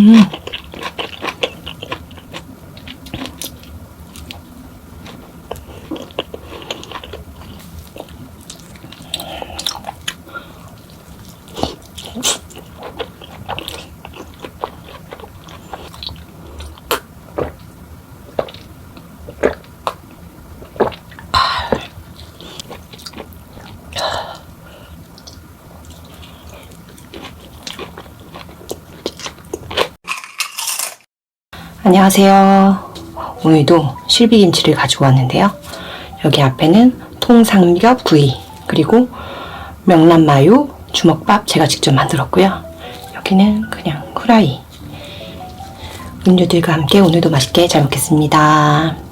음. 안녕하세요. 오늘도 실비김치를 가지고 왔는데요. 여기 앞에는 통삼겹 구이, 그리고 명란마요, 주먹밥 제가 직접 만들었고요. 여기는 그냥 후라이. 음료들과 함께 오늘도 맛있게 잘 먹겠습니다.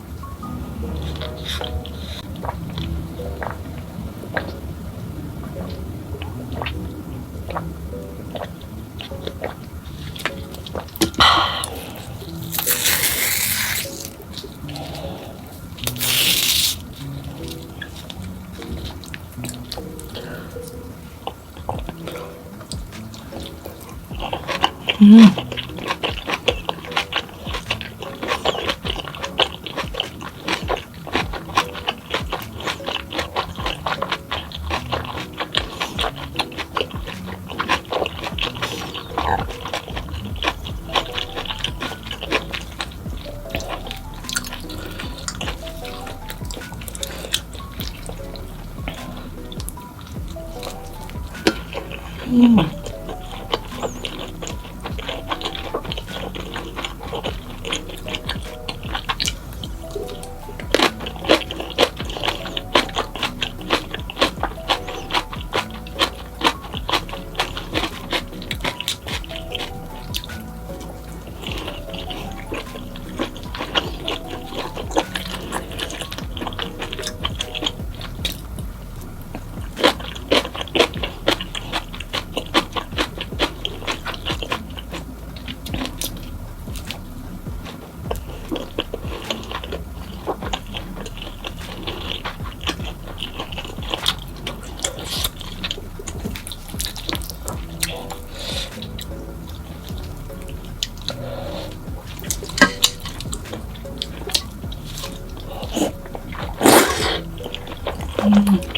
음. 嗯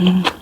음.